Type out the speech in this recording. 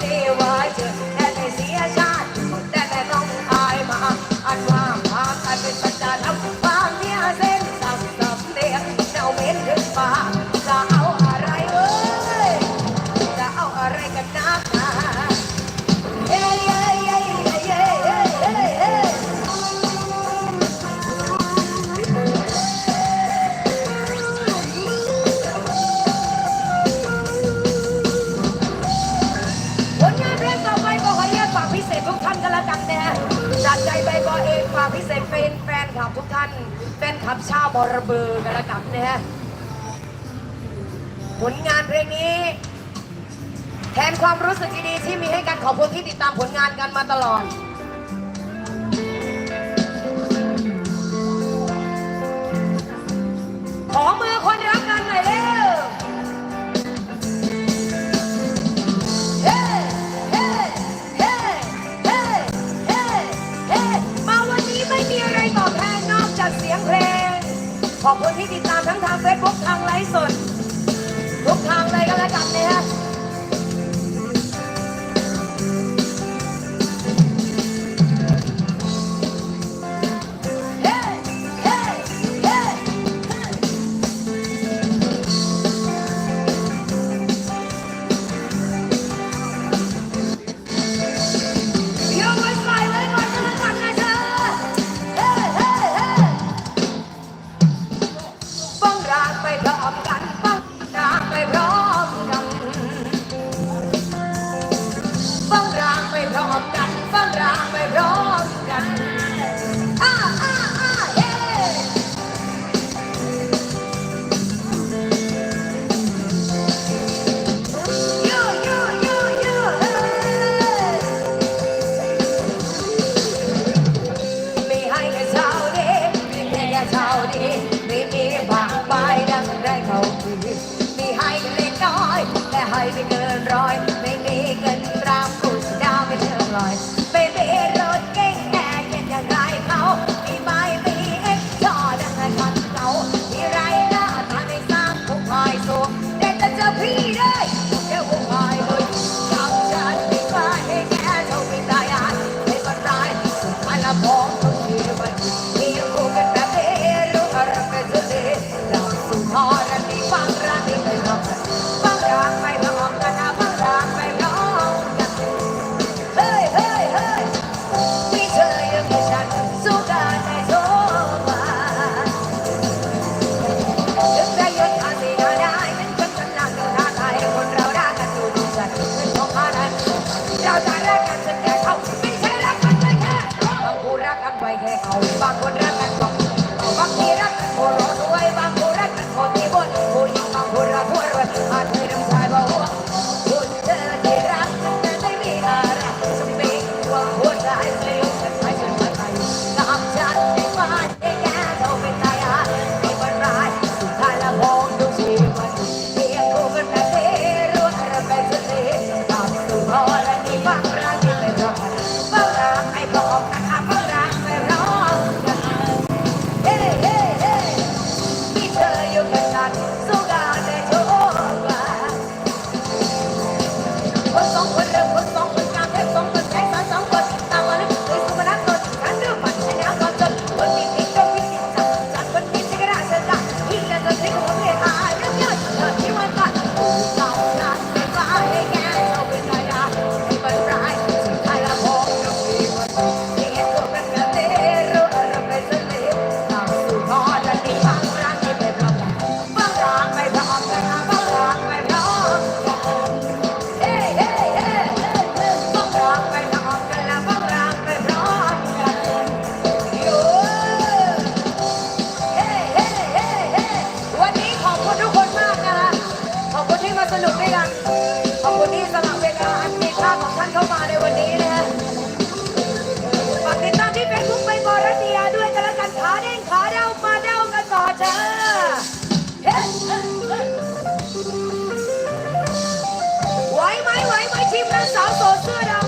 me. ็นเป็นแฟนคลับทุกท่าน แฟนคลับชาวบอระเบือกันละกันนะฮะผลงานเพลงนี้ แทนความรู้สึกดีๆที่มีให้กันขอบคุณที่ติดตามผลงานกันมาตลอด ขอบคุณที่ติดตามทั้งทางเฟซบุ๊กทางไลฟ์สด ทุกทางเลยก็แล้วกันนะฮะ ไหวไหมไหวไหมทีมนั้นสาวโสดเสื้อดำ